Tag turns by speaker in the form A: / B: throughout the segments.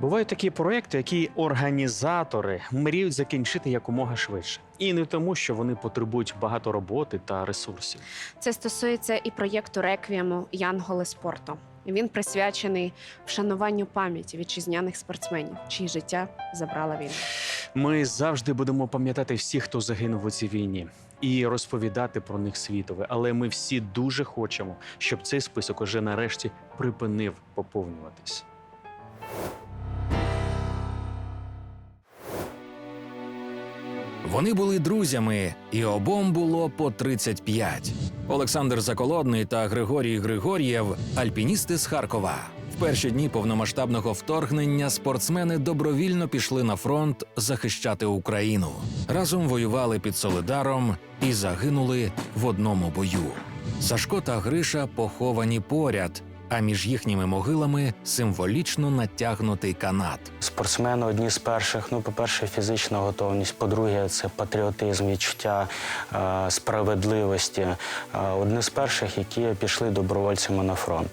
A: Бувають такі проекти, які організатори мріють закінчити якомога швидше, і не тому, що вони потребують багато роботи та ресурсів.
B: Це стосується і проєкту реквієму Янголи спорту. Він присвячений вшануванню пам'яті вітчизняних спортсменів, чиї життя забрала війна.
A: Ми завжди будемо пам'ятати всіх, хто загинув у цій війні, і розповідати про них світове. Але ми всі дуже хочемо, щоб цей список уже нарешті припинив поповнюватись.
C: Вони були друзями, і обом було по 35. Олександр Заколодний та Григорій Григор'єв альпіністи з Харкова. В перші дні повномасштабного вторгнення спортсмени добровільно пішли на фронт захищати Україну. Разом воювали під Солидаром і загинули в одному бою. Сашко та Гриша поховані поряд, а між їхніми могилами символічно натягнутий канат.
D: Спортсмени одні з перших. Ну, по-перше, фізична готовність. По-друге, це патріотизм, відчуття е, справедливості. Е, одні з перших, які пішли добровольцями на фронт.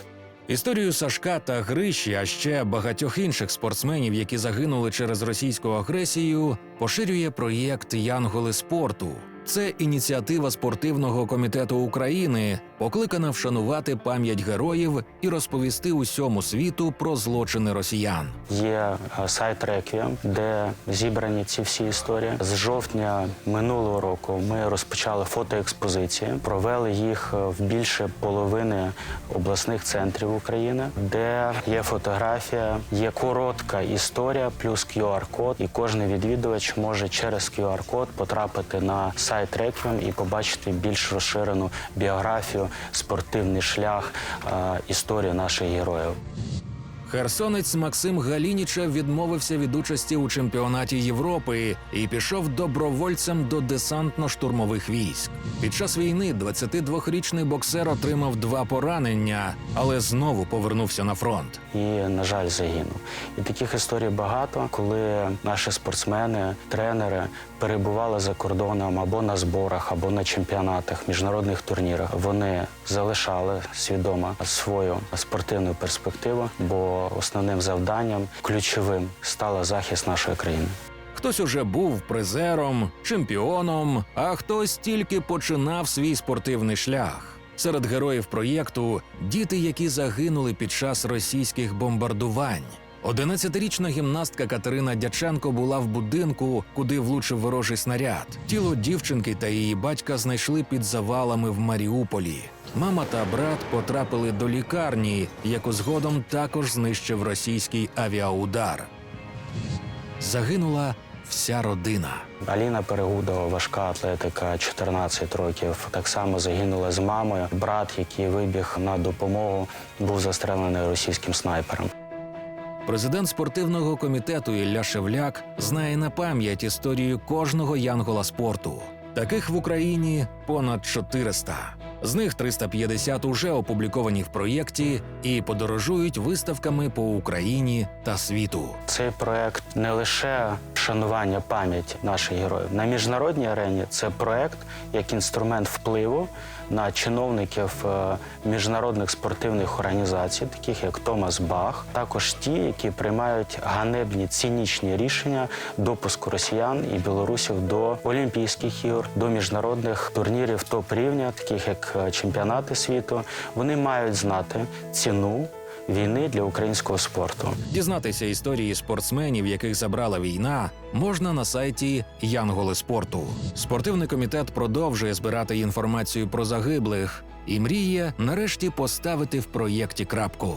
C: Історію Сашка та Гриші, а ще багатьох інших спортсменів, які загинули через російську агресію, поширює проєкт Янголи спорту. Це ініціатива спортивного комітету України, покликана вшанувати пам'ять героїв і розповісти усьому світу про злочини росіян.
D: Є е, сайт Реквієм, де зібрані ці всі історії. З жовтня минулого року ми розпочали фотоекспозиції, провели їх е, в більше половини обласних центрів України, де є фотографія, є коротка історія, плюс QR-код, і кожен відвідувач може через QR-код потрапити на сайт Реквієм і побачити більш розширену біографію, спортивний шлях, е, історію наших героїв.
C: Херсонець Максим Галініча відмовився від участі у чемпіонаті Європи і пішов добровольцем до десантно-штурмових військ. Під час війни 22-річний боксер отримав два поранення, але знову повернувся на фронт.
D: і, на жаль, загинув. І таких історій багато, коли наші спортсмени, тренери перебували за кордоном або на зборах, або на чемпіонатах, міжнародних турнірах. Вони залишали свідомо свою спортивну перспективу, бо основним завданням ключовим стала захист нашої країни.
C: Хтось уже був призером, чемпіоном, а хтось тільки починав свій спортивний шлях. Серед героїв проєкту діти, які загинули під час російських бомбардувань. 11-річна гімнастка Катерина Дяченко була в будинку, куди влучив ворожий снаряд. Тіло дівчинки та її батька знайшли під завалами в Маріуполі. Мама та брат потрапили до лікарні, яку згодом також знищив російський авіаудар. Загинула вся родина.
D: Аліна Перегудова, важка атлетика, 14 років. Так само загинула з мамою. Брат, який вибіг на допомогу, був застрелений російським снайпером.
C: Президент спортивного комітету Ілля Шевляк знає на пам'ять історію кожного янгола спорту. Таких в Україні понад 400. З них 350 уже опубліковані в проєкті і подорожують виставками по Україні та світу.
D: Цей проект не лише шанування пам'яті наших героїв на міжнародній арені. Це проект як інструмент впливу на чиновників е, міжнародних спортивних організацій, таких як Томас Бах, також ті, які приймають ганебні цинічні рішення допуску росіян і білорусів до Олімпійських ігор, до міжнародних турнірів топ рівня, таких як е, чемпіонати світу. Вони мають знати ціну війни для українського спорту.
C: Дізнатися історії спортсменів, яких забрала війна, можна на сайті Янголи спорту. Спортивний комітет продовжує збирати інформацію про загиблих і мріє нарешті поставити в проєкті крапку.